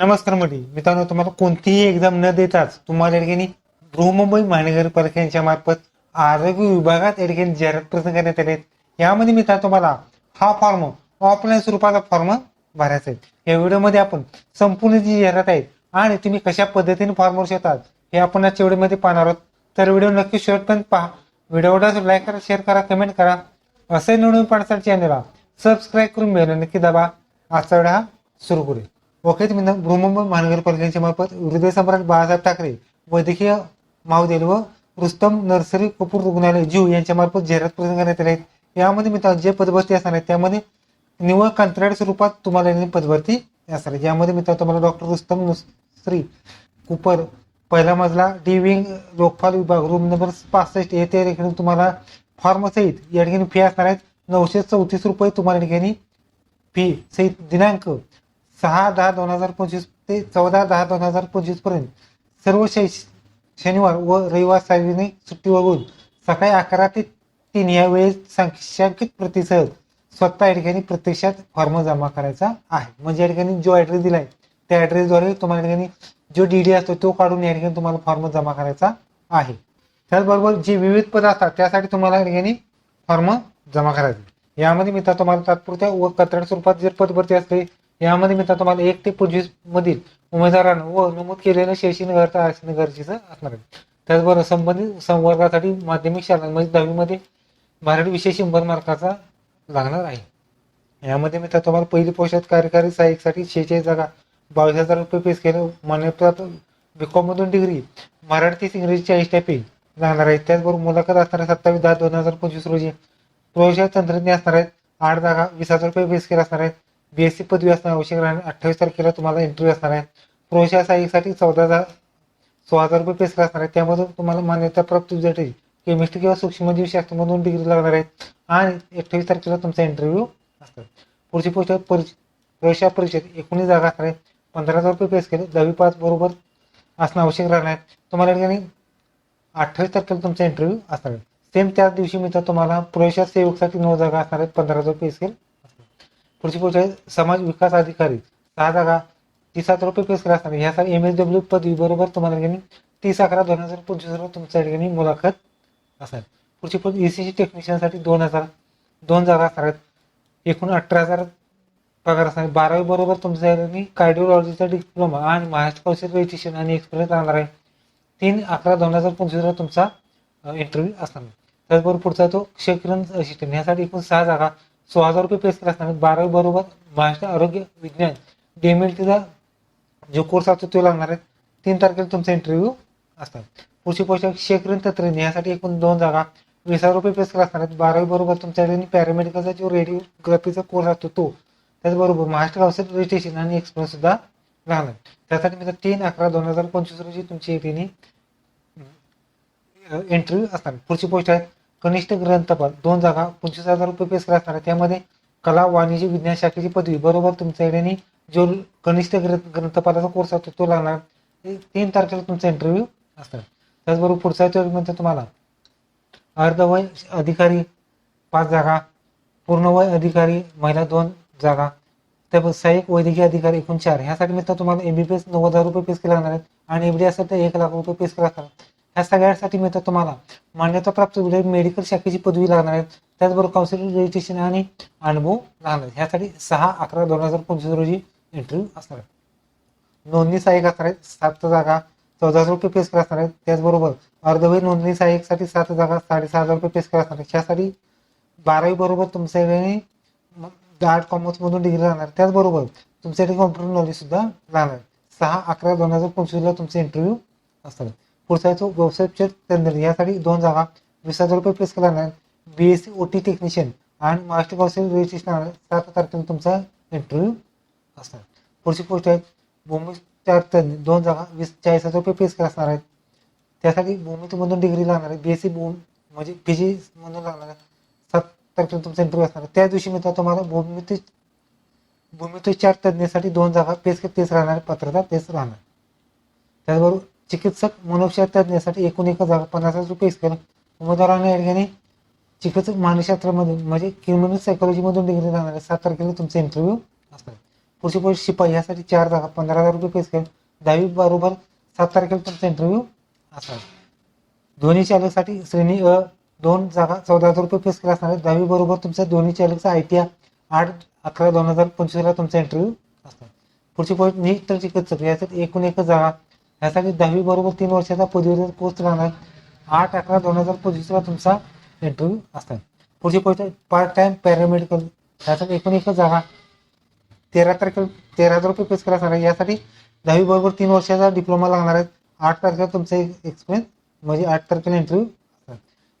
नमस्कार मंडळी. मित्रांनो तुम्हाला कोणतीही एक्झाम न देताच तुम्हाला या ठिकाणी बृहमुंबई महानगरपालिका यांच्या मार्फत आरोग्य विभागात या ठिकाणी जाहिरात प्रदान करण्यात आले यामध्ये मित्रांनो तुम्हाला हा फॉर्म ऑफलाईन स्वरूपाचा फॉर्म भरायचा आहे. या व्हिडिओमध्ये आपण संपूर्ण जी जाहिरात आहे आणि तुम्ही कशा पद्धतीने फॉर्म भरू शकतात हे आपण आजच्या व्हिडिओमध्ये पाहणार आहोत. तर व्हिडिओ नक्की शेवटपर्यंत पहा. व्हिडिओ लाईक करा शेअर करा कमेंट करा. असे निवडून पाहण्यासाठी चॅनलला सबस्क्राईब करून बेल नक्की दाबा. आजचा व्हिडिओ हा सुरू करूया. ओके तुम्ही बृहमुंबई महानगरपालिकेच्या मार्फत हृदयसम्राट बाळासाहेब ठाकरे वैद्यकीय महाविद्यालय व रुस्तम नर्सरी कपूर रुग्णालय जीव यांच्या मार्फत जाहिरात प्रदान करण्यात आली आहेत. यामध्ये मित्रांनो जे पदभरती असणार आहेत त्यामध्ये निव्वळ कंत्राट स्वरूपात तुम्हाला पदभरती असणार आहे. यामध्ये मित्रांनो तुम्हाला डॉक्टर रुस्तम नर्सरी कुपर पहिला मजला डी विंग लोकपाल विभाग रूम नंबर पासष्ट येथे ठिकाणी तुम्हाला फॉर्मसहित या ठिकाणी फी असणार आहेत. नऊशे चौतीस रुपये तुम्हाला ठिकाणी फी सहित दिनांक सहा दहा दोन हजार पंचवीस ते चौदा दहा दोन हजार पंचवीसपर्यंत सर्व शै शनिवार व रविवार सार्वजनिक सुट्टी वगळून सकाळी अकरा ते तीन या वेळेस संख्यांकित प्रतिसह स्वतः या ठिकाणी प्रत्यक्षात फॉर्म जमा करायचा आहे. म्हणजे या ठिकाणी जो ॲड्रेस दिलाय त्या ॲड्रेसद्वारे तुम्हाला या ठिकाणी जो डी डी असतो तो काढून या ठिकाणी तुम्हाला फॉर्म जमा करायचा आहे. त्याचबरोबर जे विविध पद असतात त्यासाठी तुम्हाला या ठिकाणी फॉर्म जमा करायचे. यामध्ये मित्र तुम्हाला तात्पुरत्या व कत्राट स्वरूपात जर पदभरती असते यामध्ये मित्र तुम्हाला एक ते पंचवीस मधील उमेदवारांना व नमूद केलेलं शैक्षणिक अर्थ असणे गरजेचं असणार आहे. त्याचबरोबर संबंधित संवर्गासाठी माध्यमिक शाळा म्हणजे दहावीमध्ये मराठी विषय शंभर मार्काचा लागणार आहे. यामध्ये मित्र तुम्हाला पहिली पोषात कार्यकारी सहाय्यकसाठी शेहेचाळीस जागा बावीस हजार रुपये पेस केलं. मान्यता बीकॉम मधून डिग्री मराठी तीस इंग्रजी चाळीस टॅपी लागणार आहे त्याचबरोबर मुलाखत असणार आहे सत्तावीस दहा दोन हजार पंचवीस रोजी प्रवेशात तंत्रज्ञ असणार आहेत. आठ जागा वीस हजार रुपये बेस केला असणार आहेत. बी एस सी पदवी असणार आवश्यक राहणार अठ्ठावीस तारखेला तुम्हाला इंटरव्ह्यू असणार आहे. प्रवेशा साईसाठी चौदा हजार सोळा हजार रुपये पेस असणार आहे. त्यामधून तुम्हाला मान्यताप्राप्त विद्यार्थी केमिस्ट्री किंवा सूक्ष्मजीव शास्त्रमधून डिग्री लागणार आहेत आणि अठ्ठावीस तारखेला तुमचा इंटरव्ह्यू असतात पुढची पोस्ट परि प्रवेशा परिषद एकोणीस जागा असणार आहेत पंधरा हजार रुपये पेस केले दहावी पाच बरोबर असणं आवश्यक राहणार आहे. तुम्हाला या ठिकाणी अठ्ठावीस तारखेला तुमचा इंटरव्ह्यू असणार आहे. सेम त्याच दिवशी मित्र तुम्हाला प्रवेशा सेवकसाठी नऊ जागा असणार आहेत. पंधरा हजार रुपये स्केल पुढची पुढची आहे समाज विकास अधिकारी सहा जागा तीस हजार रुपये पेस केला असणार ह्यासाठी एम एस डब्ल्यू पदवी बरोबर तुम्हाला ठिकाणी तीस अकरा दोन हजार पंचवीस रोजी तुमच्या ठिकाणी मुलाखत असणार पुढची पण ई सी सी टेक्निशियनसाठी दोन हजार दोन जागा असणार आहेत. एकूण अठरा हजार पगार असणार बारावी बरोबर तुमच्या ठिकाणी कार्डिओलॉजीचा डिप्लोमा आणि महाराष्ट्र कौशल रजिस्ट्रेशन आणि एक्सपिरियन्स राहणार आहे. तीन अकरा दोन हजार पंचवीसवर तुमचा इंटरव्ह्यू असणार त्याचबरोबर पुढचा तो क्षयकिरण असिस्टंट ह्यासाठी एकूण सहा जागा सोळा हजार रुपये पेस केला असणार. आहेत बारावी बरोबर महाराष्ट्र आरोग्य विज्ञान डीएमएलटीचा जो कोर्स असतो तो लागणार आहे. तीन तारखेला तुमचा इंटरव्ह्यू असतात पुढची पोस्ट क्षेत्रीय तंत्रज्ञ यासाठी एकूण दोन जागा वीस हजार रुपये पेस केला असणार आहेत. बारावी बरोबर तुमच्याकडे पॅरामेडिकलचा जो रेडिओग्राफीचा कोर्स असतो तो त्याचबरोबर महाराष्ट्र औषध रजिस्ट्रेशन आणि एक्सपिरियन्स सुद्धा लागणार त्यासाठी मी तीन अकरा दोन हजार पंचवीस रोजी तुमची येथे इंटरव्ह्यू असणार. पुढची पोस्ट आहे कनिष्ठ ग्रंथपाल दोन जागा पंचवीस हजार रुपये पेस केला असणार. आहे त्यामध्ये कला वाणिज्य विज्ञान शाखेची पदवी. बरोबर तुमच्या येण्याने जो कनिष्ठ ग्रंथ ग्रंथपालाचा कोर्स असतो तो लागणार. तीन तारखेला तुमचा इंटरव्ह्यू असणार. त्याचबरोबर पुढचा तो म्हणतो तुम्हाला अर्धवय अधिकारी पाच जागा पूर्णवय अधिकारी महिला दोन जागा त्या सहाय्यक वैद्यकीय अधिकारी एकूण चार. ह्यासाठी मित्र तुम्हाला एमबीबीएस नव्वद हजार रुपये पेस केला लागणार आहेत. आणि एफडी असेल तर एक लाख रुपये पेस केला लागणार ह्या सगळ्यासाठी मिळतात तुम्हाला मान्यताप्राप्त मेडिकल शाखेची पदवी लागणार आहे. त्याचबरोबर काउन्सिलिंग रजिस्ट्रेशन आणि अनुभव लागणार आहे. ह्यासाठी सहा अकरा दोन हजार पंचवीस रोजी इंटरव्ह्यू असणार आहे. नोंदणी सहाय्यक असणार आहेत सात जागा चौदा हजार रुपये पेस असणार आहेत त्याचबरोबर अर्धवय नोंदणी सहाय्यकसाठी सात जागा साडेसहा हजार रुपये पेस असणार आहे. ह्यासाठी बारावी बरोबर तुमच्याकडे आर्ट कॉमर्स मधून डिग्री राहणार त्याचबरोबर तुमच्याकडे कॉम्प्युटर नॉलेज सुद्धा राहणार सहा अकरा दोन हजार पंचवीसला तुमचे इंटरव्ह्यू असणार पुढचा येतो तो व्यवसाय यासाठी दोन जागा वीस हजार रुपये प्लेस केला नाही B S C O T technician आणि मास्टर कौशल रजिस्ट्रेशन सात तारखेला तुमचा इंटरव्ह्यू असणार. पुढची पोस्ट आहे भूमीचार तज्ञ दोन जागा वीस चाळीस हजार रुपये प्लेस केला असणार आहेत. त्यासाठी भूमितमधून डिग्री लागणार आहे. बी एस सी भूम म्हणजे पी जी मधून लागणार आहे. सात तारखेला तुमचा इंटरव्ह्यू असणार आहे. त्या दिवशी मित्र तुम्हाला भूमिती चार तज्ञासाठी दोन जागा पेस तेच राहणार पात्रता तेच राहणार. त्याचबरोबर चिकित्सक मनुष्य तज्ञासाठी एकूण एक जागा पन्नास हजार रुपये केलं उमेदवारांना या ठिकाणी चिकित्सक मानसशास्त्रामधून म्हणजे क्रिमिनल सायकॉलॉजीमधून डिग्री राहणार आहे. सात तारखेला तुमचा इंटरव्ह्यू असणार पुढची पोस्ट शिपाई यासाठी चार जागा पंधरा हजार रुपये पे स्केल दहावी बरोबर सात तारखेला तुमचा इंटरव्ह्यू असणार दोन्ही चालकसाठी श्रेणी अ दोन जागा चौदा हजार रुपये पे स्केल असणार आहे. दहावी बरोबर तुमचा दोन्ही चालकचा आय टी आठ अकरा दोन हजार पंचवीसला तुमचा इंटरव्ह्यू असणार पुढची पोस्ट नीट तर चिकित्सक यासाठी एकूण एकच जागा यासाठी दहावी बरोबर तीन वर्षाचा पदवीधर कोर्स राहणार. आठ, अकरा, दोन हज़ार पंचवीसला तुमचा इंटरव्ह्यू असणार. पुढची पोस्ट पार्ट टाइम पॅरामेडिकल यासाठी एकूण एकच जागा तेरा तारखेला तेरा हज़ार रुपये पेस करा सांगा यासाठी दहावी बरोबर तीन वर्षाचा डिप्लोमा लागणार आहे. आठ तारखेला तुमचा एक्सपिरियन्स म्हणजे आठ तारखेला इंटरव्ह्यू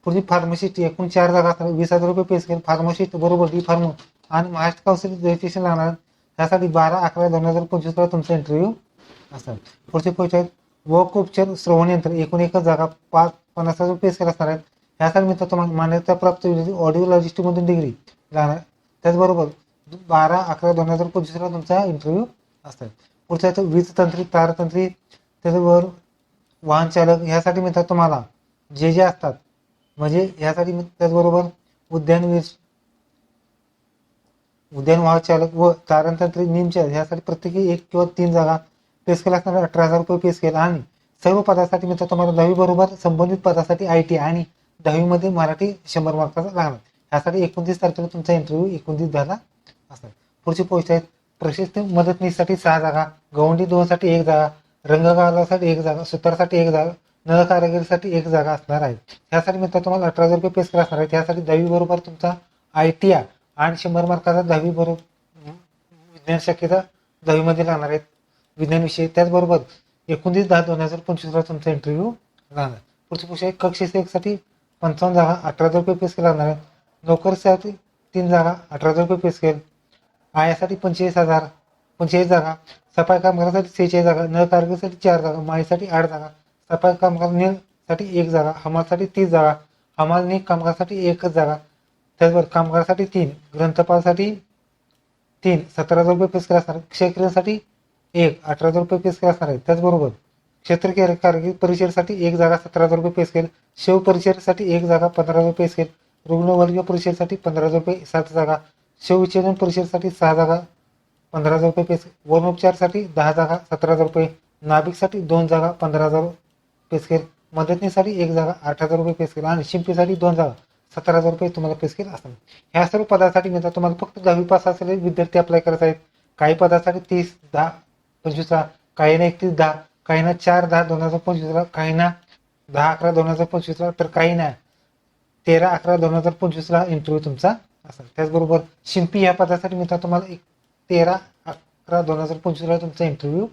पुढची फार्मसिस्ट एकूण चार जागा असणार. वीस हज़ार रुपये पेस केले फार्मसिस्ट बरोबर डी फार्म आणि महाराष्ट्र काउन्सिल रजिस्ट्रेशन लागणार. त्यासाठी बारा, अकरा, दोन हज़ार पंचवीसला तुमचा इंटरव्ह्यू असतात. पुढचे पोस्ट आहेत वर्क उपचार श्रवण यंत्र एकूण एकच जागा पाच पन्नास हजार रुपये सेल असणार आहेत. ह्यासाठी मित्र तुम्हाला मान्यता प्राप्त ऑडिओलॉजिस्टमधून डिग्री लागणार. त्याचबरोबर बारा अकरा दोन हजार पंचवीसला तुमचा इंटरव्ह्यू असतात. पुढचा तर वीज तंत्री तारतंत्री त्याच्याबरोबर वाहन चालक. ह्यासाठी मित्र तुम्हाला जे जे असतात म्हणजे ह्यासाठी मी त्याचबरोबर उद्यान वीज उद्यान वाहन चालक व तारणतंत्री निमचार ह्यासाठी प्रत्येकी एक किंवा तीन जागा फेस केला असणार अठरा हजार रुपये पे स्केल आणि सर्व पदासाठी मित्र तुम्हाला दहावी बरोबर संबंधित पदासाठी आय टी आणि दहावीमध्ये मराठी शंभर मार्काचा लागणार. ह्यासाठी एकोणतीस तारखेला तुमचा इंटरव्ह्यू एकोणतीस दहाला असणार. पुढची पोस्ट आहेत. प्रशिक्षण मदतनीसाठी सहा जागा गवंडी दोनसाठी एक जागा रंगकारासाठी एक जागा सुतारसाठी एक जागा नळ कारागिरीसाठी एक जागा असणार आहे. ह्यासाठी मित्र तुम्हाला अठरा हजार रुपये पेस असणार आहे त्यासाठी दहावी बरोबर तुमचा आय टी आर आणि शंभर मार्काचा दहावी बरोबर विज्ञान शाखेचा दहावीमध्ये लागणार आहेत. विज्ञान विषय त्याचबरोबर एकोणतीस दहा दोन हजार पंचवीसला तुमचा इंटरव्ह्यू लागणार. पुढची पोस्ट आहे कक्ष पंचावन्न जागा अठरा हजार रुपये पेस लागणार आहे नोकरसाठी तीन जागा अठरा हजार रुपये पे स्केल आयासाठी पंचेचाळीस हजार पंचेचाळीस जागा. सफाई कामगारासाठी सेहेचाळीस जागा. नळ कारगिरीसाठी चार जागा. माळीसाठी आठ जागा. सफाई कामगारसाठी एक जागा. हमालसाठी तीस जागा. हमाल नीक कामगारासाठी एकच जागा. त्याचबरोबर कामगारासाठी तीन. ग्रंथपालसाठी तीन. सतरा हजार रुपये पे स्केल असणार क्षेत्रीयसाठी एक अठरा हजार रुपये पे स्केल असणार आहे त्याचबरोबर क्षेत्र कारगिरी परिषदेसाठी एक जागा सतरा हजार रुपये पे स्केल शिव परिषदेसाठी एक जागा पंधरा हजार रुपये स्केल रुग्णवर्गीय परिषदेसाठी पंधरा हजार रुपये सात जागा. शवविच्छेदन परिषदेसाठी सहा जागा पंधरा हजार रुपये पेस वनोपचारसाठी दहा जागा सतरा हजार रुपये. नाभिकसाठी दोन जागा पंधरा हजार पेस्केल मदतनीसाठी एक जागा आठ हजार रुपये पेस्केल आणि शिंपीसाठी दोन जागा सतरा हजार रुपये तुम्हाला पेस्केल असतात ह्या सर्व पदासाठी मिळतात तुम्हाला फक्त दहावी पास असलेले विद्यार्थी अप्लाय करत आहेत. काही पदासाठी तीस दहा पंचवीसला काहींना एकतीस दहा काहींना चार दहा दोन हजार पंचवीसला काहींना दहा अकरा दोन हजार पंचवीसला तर काहींना तेरा अकरा दोन हजार पंचवीसला इंटरव्ह्यू तुमचा असेल. त्याचबरोबर शिंपी या पदासाठी मिळतात तुम्हाला एक तेरा अकरा दोन हजार पंचवीसला तुमचा इंटरव्ह्यू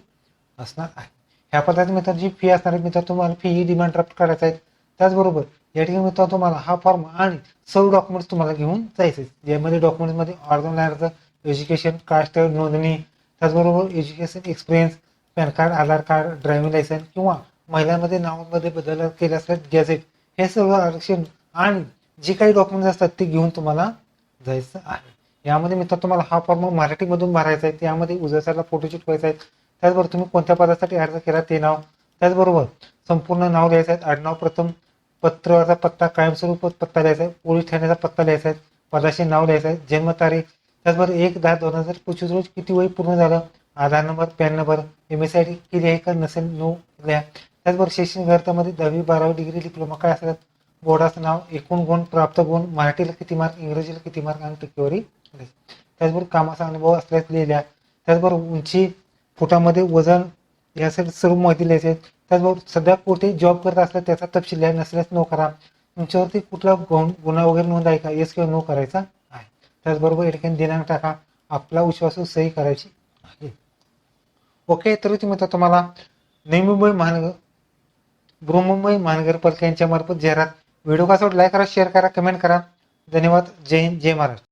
असणार आहे. ह्या पदासाठी मित्र जी फी असणार आहे मित्र तुम्हाला फी ही डिमांड ड्राफ्ट करायचा आहे. त्याचबरोबर या ठिकाणी मित्रांनो तुम्हाला हा फॉर्म आणि सर्व डॉक्युमेंट्स तुम्हाला घेऊन जायचे यामध्ये ज्यामध्ये डॉक्युमेंट्समध्ये ऑर्गन एज्युकेशन कास्ट नोंदणी त्याचबरोबर education experience PAN card Aadhaar card driving licence किंवा महिलांमध्ये नावांमध्ये बदल केले असतात गॅझेट हे सर्व आरक्षण आणि जे काही डॉक्युमेंट्स असतात ते घेऊन तुम्हाला जायचं आहे. यामध्ये मित्र तुम्हाला हा फॉर्म मराठीमधून भरायचा आहे. त्यामध्ये उजळसाला फोटोशूट व्हायचा आहे. त्याचबरोबर तुम्ही कोणत्या पदासाठी अर्ज केला ते नाव. त्याचबरोबर संपूर्ण नाव लिहायचं आहे. आडनाव प्रथम पत्राचा पत्ता कायमस्वरूप पत्ता लिहायचा आहे. पोलीस ठाण्याचा पत्ता लिहायचा आहे. पदाचे नाव लिहायचं आहे. जन्मतारीख त्याचबरोबर एक दहा दोन हजार पंचवीस रोज किती वय पूर्ण झालं? Aadhaar number PAN number M S I D केली आहे का? नसेल नो द्या त्याचबरोबर शैक्षणिक अर्थामध्ये दहावी बारावी डिग्री डिप्लोमा काय असतात? बोर्डाचं नाव एकूण गुण प्राप्त गुण मराठीला किती मार्क इंग्रजीला किती मार्क आणि टक्केवारी त्याचबरोबर कामाचा अनुभव असल्यास लिहिल्या. त्याचबरोबर उंची फुटामध्ये वजन या सर्व सर्व माहिती लिहायचे त्याचबरोबर सध्या कुठे जॉब करत असला त्याचा तपशील लिहा नसल्यास नो करा. तुमच्यावरती कुठला गुण गुन्हा वगैरे नोंद आहे का? येस किंवा नो करायचा? त्याचबरोबर या ठिकाणी दिनांक टाका आपला विश्वासू सही करायची आहे. ओके तर तुम्ही तुम्हाला नवी मुंबई महानगर बृहमुंबई महानगरपालिका यांच्या मार्फत जाहिरात. व्हिडिओ कसा लाईक करा शेअर करा कमेंट करा. धन्यवाद. जय हिंद जय महाराष्ट्र.